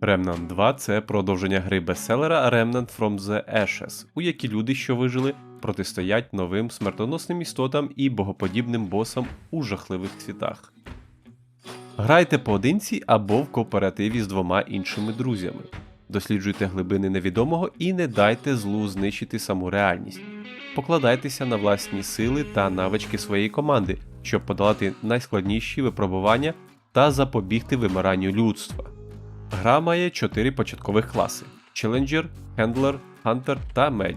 Remnant 2 це продовження гри бестселера Remnant from the Ashes, у якій люди, що вижили, протистоять новим смертоносним істотам і богоподібним босам у жахливих світах. Грайте поодинці або в кооперативі з двома іншими друзями. Досліджуйте глибини невідомого і не дайте злу знищити саму реальність. Покладайтеся на власні сили та навички своєї команди, щоб подолати найскладніші випробування та запобігти вимиранню людства. Гра має 4 початкових класи: Challenger, Handler, Hunter та Medic.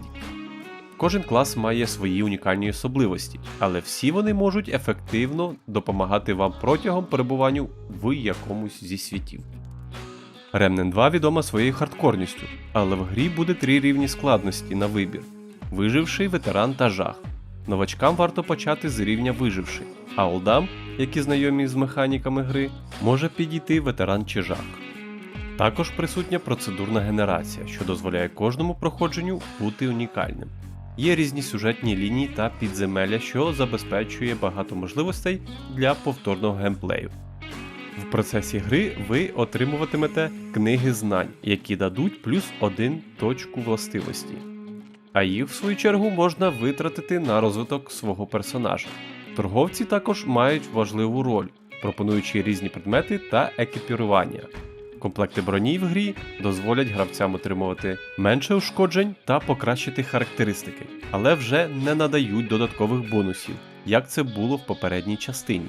Кожен клас має свої унікальні особливості, але всі вони можуть ефективно допомагати вам протягом перебування в якомусь зі світів. Remnant 2 відома своєю хардкорністю, але в грі буде три рівні складності на вибір: виживший, ветеран та жах. Новачкам варто почати з рівня виживший, а олдам, які знайомі з механіками гри, може підійти ветеран чи жах. Також присутня процедурна генерація, що дозволяє кожному проходженню бути унікальним. Є різні сюжетні лінії та підземелля, що забезпечує багато можливостей для повторного геймплею. В процесі гри ви отримуватимете книги знань, які дадуть плюс один точку властивості. А їх, в свою чергу, можна витратити на розвиток свого персонажа. Торговці також мають важливу роль, пропонуючи різні предмети та екіпірування. Комплекти броні в грі дозволять гравцям отримувати менше ушкоджень та покращити характеристики, але вже не надають додаткових бонусів, як це було в попередній частині.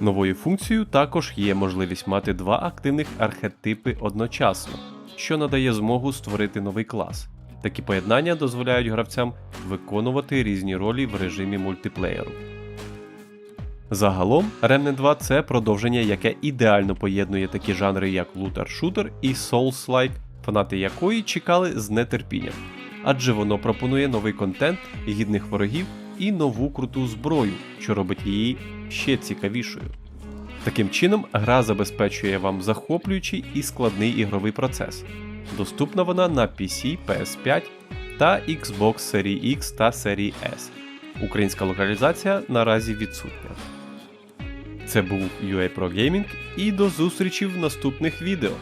Новою функцією також є можливість мати два активних архетипи одночасно, що надає змогу створити новий клас. Такі поєднання дозволяють гравцям виконувати різні ролі в режимі мультиплеєру. Загалом, Remnant 2 це продовження, яке ідеально поєднує такі жанри, як лутер-шутер і Souls-like, фанати якої чекали з нетерпінням, адже воно пропонує новий контент, гідних ворогів і нову круту зброю, що робить її ще цікавішою. Таким чином, гра забезпечує вам захоплюючий і складний ігровий процес. Доступна вона на PC, PS5 та Xbox Series X та Series S. Українська локалізація наразі відсутня. Це був UA Pro Gaming і до зустрічі в наступних відео.